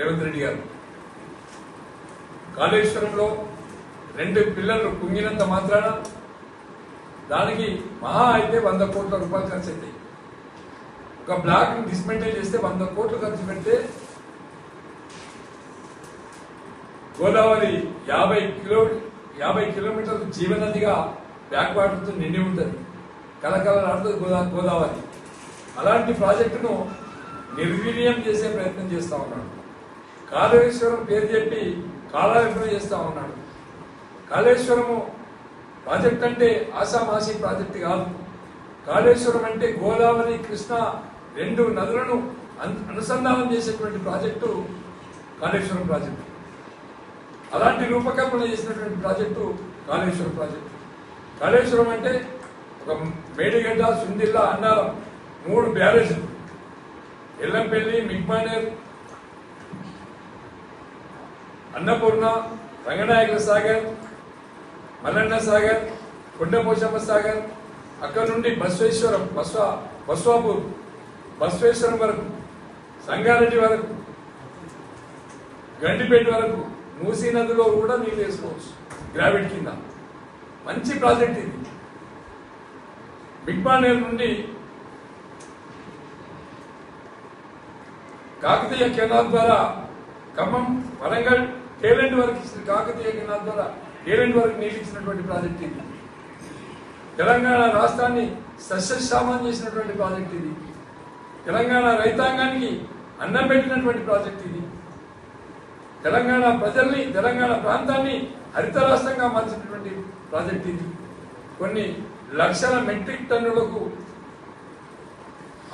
రేవంత్ రెడ్డి గారు. కాళేశ్వరంలో రెండు పిల్లలు కుంగినంత మాత్రాన దానికి మహా అయితే వంద కోట్ల రూపాయలు ఖర్చు అవుతాయి ఒక బ్లాక్ డిస్మెంటైల్ చేస్తే వంద కోట్లు ఖర్చు పెడితే గోదావరి యాభై కిలో యాభై కిలోమీటర్లు జీవనదిగా బ్యాక్ వాటర్తో నిండి ఉంటుంది. కలకలలాడుతుంది గోదా గోదావరి. అలాంటి ప్రాజెక్టును నిర్వీర్యం చేసే ప్రయత్నం చేస్తూ ఉన్నాడు కాళేశ్వరం పేరు చెప్పి కాలార్పణ చేస్తా ఉన్నాడు. కాళేశ్వరము ప్రాజెక్ట్ అంటే ఆసామాసి ప్రాజెక్ట్ కాదు. కాళేశ్వరం అంటే గోదావరి కృష్ణ రెండు నదులను అను- అనుసంధానం చేసేటువంటి ప్రాజెక్టు కాళేశ్వరం ప్రాజెక్టు. అలాంటి రూపకల్పన చేసినటువంటి ప్రాజెక్టు కాళేశ్వరం ప్రాజెక్టు. కాళేశ్వరం అంటే ఒక మేడిగడ్డ సుందిల్ల అన్నారం మూడు బ్యారేజ్లు. ఎల్లంపల్లి మిగ్మానేర్ అన్నపూర్ణ రంగనాయకుల సాగర్ మల్లన్న సాగర్ కొండపోషమ్మ సాగర్ అక్కడ నుండి బస్వేశ్వరం బస్వా బస్వాపూర్ బస్వేశ్వరం వరకు సంగారెడ్డి వరకు గండిపేట వరకు మూసీ నదిలో కూడా నీళ్ళు వేసుకోవచ్చు గ్రావిడ్ కింద. మంచి ప్రాజెక్ట్ ఇది. బిగ్బానేర్ నుండి కాకతీయ కెనాల్ ద్వారా ఖమ్మం వరంగల్ టేలెంట్ వరకు ఇచ్చిన కాకతీయ కింద ద్వారా టేలెంట్ వరకు నీళ్ళు ఇచ్చినటువంటి ప్రాజెక్ట్ ఇది? తెలంగాణ రాష్ట్రాన్ని సస్యశ్యామం చేసినటువంటి ప్రాజెక్ట్ ఇది. తెలంగాణ రైతాంగానికి అన్నం పెట్టినటువంటి ప్రాజెక్ట్ ఇది. తెలంగాణ ప్రజల్ని తెలంగాణ ప్రాంతాన్ని హరిత రాష్ట్రంగా మార్చినటువంటి ప్రాజెక్ట్ ఇది. కొన్ని లక్షల మెట్రిక్ టన్నులకు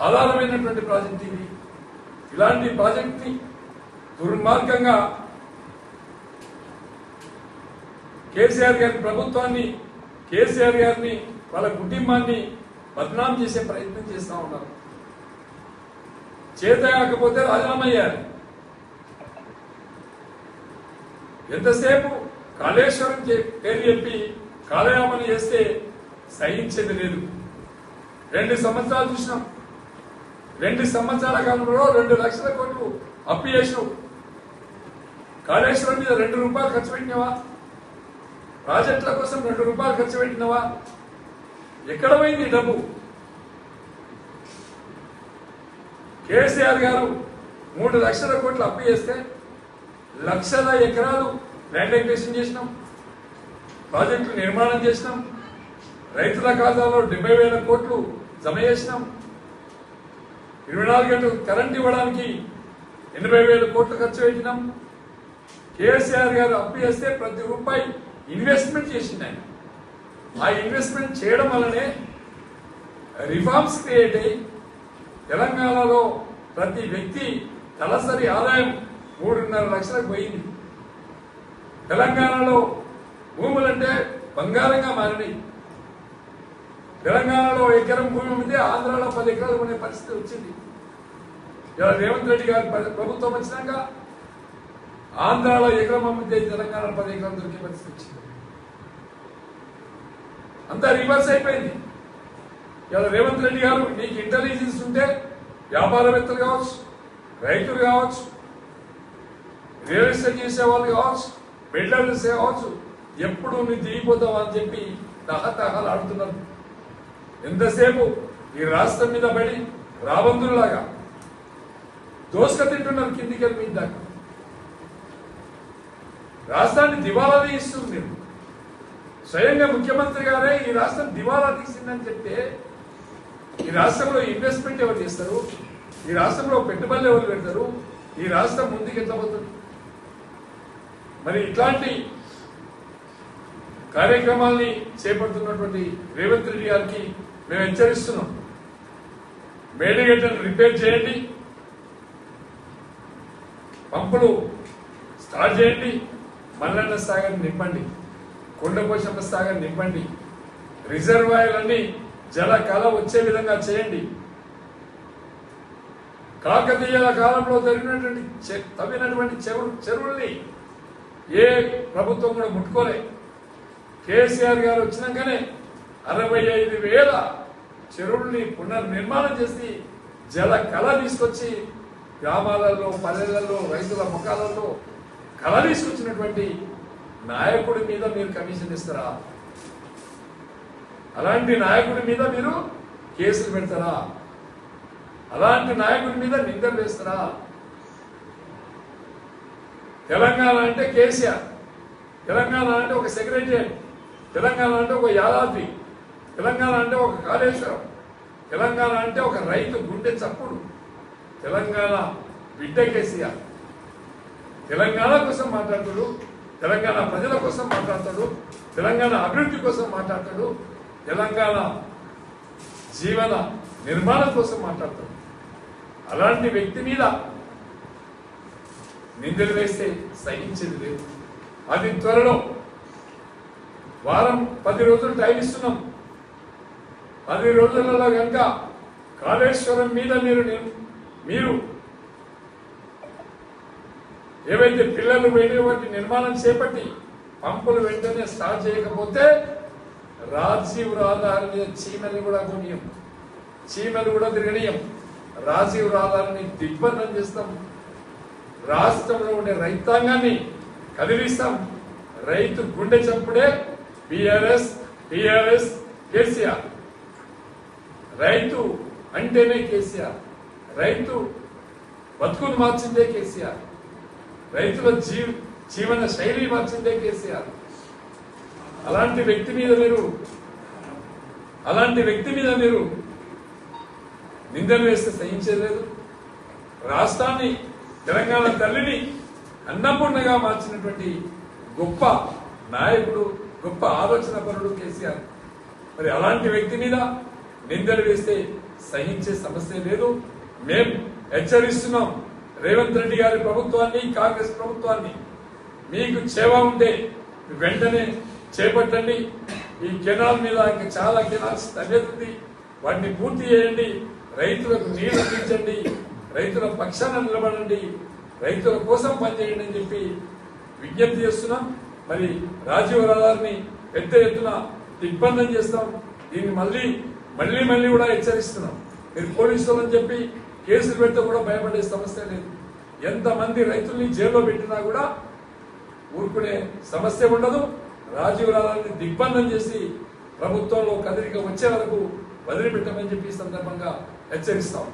ఆధారమైనటువంటి ప్రాజెక్ట్ ఇది. ఇలాంటి ప్రాజెక్ట్ని దుర్మార్గంగా కేసీఆర్ గారి ప్రభుత్వాన్ని కేసీఆర్ గారిని వాళ్ళ కుటుంబాన్ని బదనాం చేసే ప్రయత్నం చేస్తూ ఉన్నారు. చేత కాకపోతే రాజీనామా ఎంతసేపు కాళేశ్వరం చే- పేరు చెప్పి కాలయామని చేస్తే సహించేది లేదు. రెండు సంవత్సరాలు చూసినాం. రెండు సంవత్సరాల కాలంలో రెండు లక్షల కోట్లు అప్పు చేసినావు కాళేశ్వరం మీద రెండు రూపాయలు ఖర్చు పెట్టినావా? ప్రాజెక్టుల కోసం రెండు రూపాయలు ఖర్చు పెట్టినవా? ఎక్కడ పోయింది డబ్బు? కేసీఆర్ గారు మూడు లక్షల కోట్లు అప్పు చేస్తే లక్షల ఎకరాలు ల్యాండ్ ఎక్వేషన్ చేసినాం ప్రాజెక్టులు నిర్మాణం చేసినాం రైతుల ఖాతాలో డెబ్బై వేల కోట్లు జమ చేసినాం. ఇరవై నాలుగు గంటలు కరెంట్ ఇవ్వడానికి ఎనభై వేల కోట్లు ఖర్చు పెట్టినాం. కేసీఆర్ గారు అప్పు చేస్తే ప్రతి రూపాయి ఇన్వెస్ట్మెంట్ చేసింది ఆయన. ఆ ఇన్వెస్ట్మెంట్ చేయడం వల్లనే రిఫార్మ్స్ క్రియేట్ అయ్యి తెలంగాణలో ప్రతి వ్యక్తి తలసరి ఆదాయం మూడున్నర లక్షలకు పోయింది. తెలంగాణలో భూములంటే బంగారంగా మారినాయి. తెలంగాణలో ఎకరం భూమి ఉంటే ఆంధ్రాలో పది ఎకరాలు కొనే పరిస్థితి వచ్చింది. ఇలా రేవంత్ రెడ్డి గారి ప్రభుత్వం వచ్చినాక ఆంధ్రాలో ఎకరం అమ్మితే తెలంగాణ పది ఎకరం దొరికే పరిస్థితి వచ్చింది. అంతా రివర్స్ అయిపోయింది. ఇలా రేవంత్ రెడ్డి గారు నీకు ఇంటెలిజెన్స్ ఉంటే వ్యాపారవేత్తలు కావచ్చు రైతులు కావచ్చు రియల్ ఎస్టేట్ చేసే వాళ్ళు కావచ్చు బిల్డర్స్ కావచ్చు ఎప్పుడు నువ్వు దిగిపోతావు అని చెప్పి తహతహాలు ఆడుతున్నారు. ఎంతసేపు ఈ రాష్ట్రం మీద పడి రాబందులాగా దోసుక తింటున్నారు కిందికి వెళ్ళి మీద దాకా. రాష్ట్రాన్ని దివాలా తీస్తుంది స్వయంగా ముఖ్యమంత్రి గారే ఈ రాష్ట్రం దివాలా తీసిందని చెప్తే ఈ రాష్ట్రంలో ఇన్వెస్ట్మెంట్ ఎవరు చేస్తారు? ఈ రాష్ట్రంలో పెట్టుబడులు ఎవరు పెడతారు? ఈ రాష్ట్రం ముందుకు ఎట్లా మరి ఇట్లాంటి కార్యక్రమాల్ని చేపడుతున్నటువంటి రేవంత్ రెడ్డి గారికి మేము హెచ్చరిస్తున్నాం. మేడిగడ్డను రిపేర్ చేయండి. పంపులు స్టార్ట్ చేయండి. మల్లన్న సాగర్ నింపండి కొండపోషమ్మ సాగర్ నింపండి రిజర్వాయర్లన్నీ జల కళ వచ్చే విధంగా చేయండి. కాకతీయుల కాలంలో జరిగినటువంటి చె- తవ్వినటువంటి చెరువు చెరువుల్ని ఏ ప్రభుత్వం కూడా ముట్టుకోలే. కేసీఆర్ గారు వచ్చినాకనే అరవై ఐదు వేల చెరువుల్ని పునర్నిర్మాణం చేసి జల కళ తీసుకొచ్చి గ్రామాలలో పల్లెలలో రైతుల ముఖాలలో కళ తీసుకొచ్చినటువంటి నాయకుడి మీద మీరు కమిషన్ ఇస్తారా? అలాంటి నాయకుడి మీద మీరు కేసులు పెడతారా? అలాంటి నాయకుడి మీద నిందలు వేస్తారా? తెలంగాణ అంటే కేసీఆర్ తెలంగాణ అంటే ఒక సెక్రటరియట్ తెలంగాణ అంటే ఒక యాదాద్రి తెలంగాణ అంటే ఒక కాళేశ్వరం తెలంగాణ అంటే ఒక రైతు గుండె చప్పుడు తెలంగాణ బిడ్డ కేసీఆర్. తెలంగాణ కోసం మాట్లాడతాడు తెలంగాణ ప్రజల కోసం మాట్లాడతాడు తెలంగాణ అభివృద్ధి కోసం మాట్లాడతాడు తెలంగాణ జీవన నిర్మాణం కోసం మాట్లాడతాడు. అలాంటి వ్యక్తి మీద నిందలు వేస్తే సహించేది లేదు. అది త్వరలో వారం పది రోజులు టైం ఇస్తున్నాం. పది రోజులలో కనుక కాళేశ్వరం మీద మీరు మీరు ఏవైతే పిల్లలు వెళ్ళేటువంటి నిర్మాణం చేపట్టి పంపులు వెంటనే స్టార్ట్ చేయకపోతే రాజీవ్ రహదారి మీద కూడా కొనియం. చీమలు కూడా తిరగనీయం. రాజీవ్ రహదారిని దిగ్బంధం చేస్తాం. రాష్ట్రంలో ఉండే రైతాంగాన్ని కదిలిస్తాం. రైతు గుండె చప్పుడే బిఆర్ఎస్ టిఆర్ఎస్ కేసీఆర్. రైతు అంటేనే కేసీఆర్. రైతు బతుకును మార్చిందే కేసీఆర్. రైతుల జీవ జీవన శైలి మార్చిందే కేసీఆర్. అలాంటి వ్యక్తి మీద మీరు అలాంటి వ్యక్తి మీద మీరు నిందలు వేస్తే సహించలేదు రాష్ట్రాన్ని తెలంగాణ తల్లిని అన్నపూర్ణగా మార్చినటువంటి గొప్ప నాయకుడు గొప్ప ఆలోచన పరుడు కేసీఆర్. మరి అలాంటి వ్యక్తి మీద నిందలు వేస్తే సహించే సమస్య లేదు. మేం హెచ్చరిస్తున్నాం. రేవంత్ రెడ్డి గారి ప్రభుత్వాన్ని కాంగ్రెస్ ప్రభుత్వాన్ని మీకు సేవ ఉంటే వెంటనే చేపట్టండి. ఈ కెనాల్ మీద ఇంకా చాలా కెనాల్స్ తగ్గేది వాటిని పూర్తి చేయండి. రైతులకు నీరు అందించండి. రైతుల పక్షాన నిలబడండి. రైతుల కోసం పనిచేయండి అని చెప్పి విజ్ఞప్తి చేస్తున్నాం. మరి రాజీవ్ రహదారిని పెద్ద ఎత్తున దిగ్బంధం చేస్తాం. దీన్ని మళ్ళీ మళ్ళీ మళ్ళీ కూడా హెచ్చరిస్తున్నాం. మీరు పోలీసులు అని చెప్పి కేసులు పెడితే కూడా భయపడే సమస్య లేదు. ఎంతమంది రైతుల్ని జైల్లో పెట్టినా కూడా ఊరుకునే సమస్య ఉండదు. రాజీవ్ రాజాన్ని దిగ్బంధం చేసి ప్రభుత్వంలో కదలిక వచ్చే వరకు వదిలిపెట్టమని చెప్పి సందర్భంగా హెచ్చరిస్తాం.